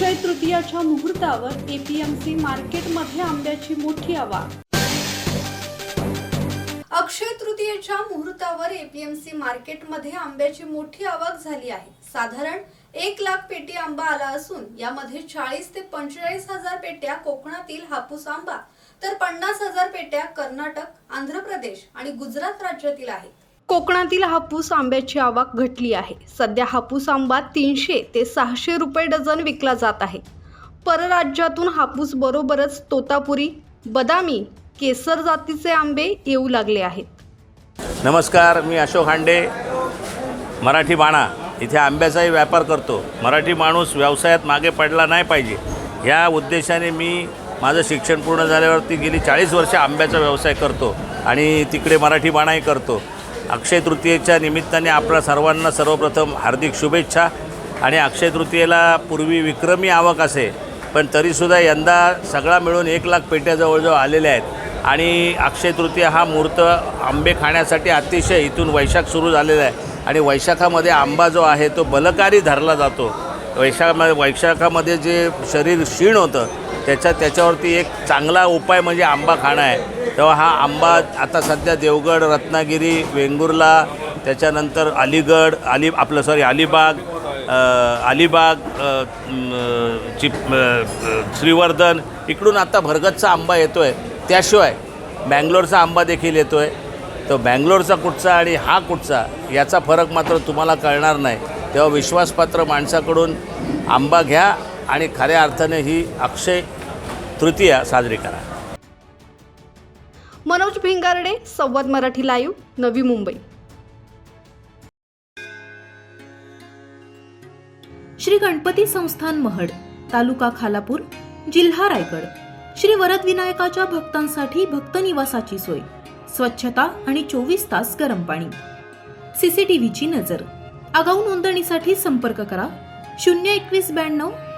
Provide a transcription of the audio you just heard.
अक्षय तृतीयाच्या मुहूर्तावर एपीएमसी मार्केटमध्ये आंब्याची मोठी आवाज. अक्षय तृतीयेच्या मुहूर्तावर एपीएमसी मार्केटमध्ये आंब्याची मोठी आवक झाली आहे. साधारण एक लाख पेटी आंबा आला असून यामध्ये चाळीस ते पंचेचाळीस हजार पेट्या कोकणातील हापूस आंबा तर पन्नास हजार पेट्या कर्नाटक आंध्र प्रदेश आणि गुजरात राज्यातील आहेत. कोकणातील हापूस आंब्याची आवक घटली आहे. सध्या हापूस आंबा तीनशे ते सहाशे रुपये डझन विकला जात आहे. परराज्यातून हापूस बरोबरच तोतापुरी बदामी केसर जातीचे आंबे येऊ लागले आहेत. नमस्कार मी अशोक हांडे मराठी बाणा. इथे आंब्याचाही व्यापार करतो. मराठी माणूस व्यवसायात मागे पडला नाही पाहिजे. या उद्देशाने मी माझं शिक्षण पूर्ण झाल्यावरती गेली चाळीस वर्ष आंब्याचा व्यवसाय करतो आणि तिकडे मराठी बाणाही करतो. अक्षय तृतीयेच्या निमित्ताने आपल्या सर्वांना सर्वप्रथम हार्दिक शुभेच्छा. आणि अक्षय तृतीयेला पूर्वी विक्रमी आवक असे पण तरीसुद्धा यंदा सगळा मिळून एक लाख पेट्या जवळजवळ आलेल्या आहेत. आणि अक्षय तृतीया हा मुहूर्त आंबे खाण्यासाठी अतिशय इथून वैशाख सुरू झालेला आहे. आणि वैशाखामध्ये आंबा जो आहे तो बलकारी धरला जातो. वैशाखामध्ये वैशाखामध्ये जे शरीर क्षीण होतं त्याच्या त्याच्यावरती एक चांगला उपाय म्हणजे आंबा खाणं आहे. तेव्हा हा आंबा आता सध्या देवगड रत्नागिरी वेंगुर्ला त्याच्यानंतर अलीगड अली आपलं सॉरी अलिबाग अलिबाग चिप श्रीवर्धन इकडून आता भरगतचा आंबा येतो आहे त्याशिवाय बँगलोरचा आंबा देखील येतो आहे तो बँगलोरचा कुठचा आणि हा कुठचा याचा फरक मात्र तुम्हाला कळणार नाही. तेव्हा विश्वासपात्र माणसाकडून आंबा घ्या. आणि खऱ्या अर्थाने ही अक्षय तृतीया साजरी करा. मनोज भिंगारडे संवाद मराठी लाईव्ह नवी मुंबई. श्री गणपती संस्थान महड तालुका खालापूर जिल्हा रायगड. श्री वरद विनायकाच्या भक्तांसाठी भक्त निवासाची सोय स्वच्छता आणि चोवीस तास गरम पाणी. सीसीटीव्हीची नजर. आगाऊ नोंदणीसाठी संपर्क करा शून्य एकवीस ब्याण्णव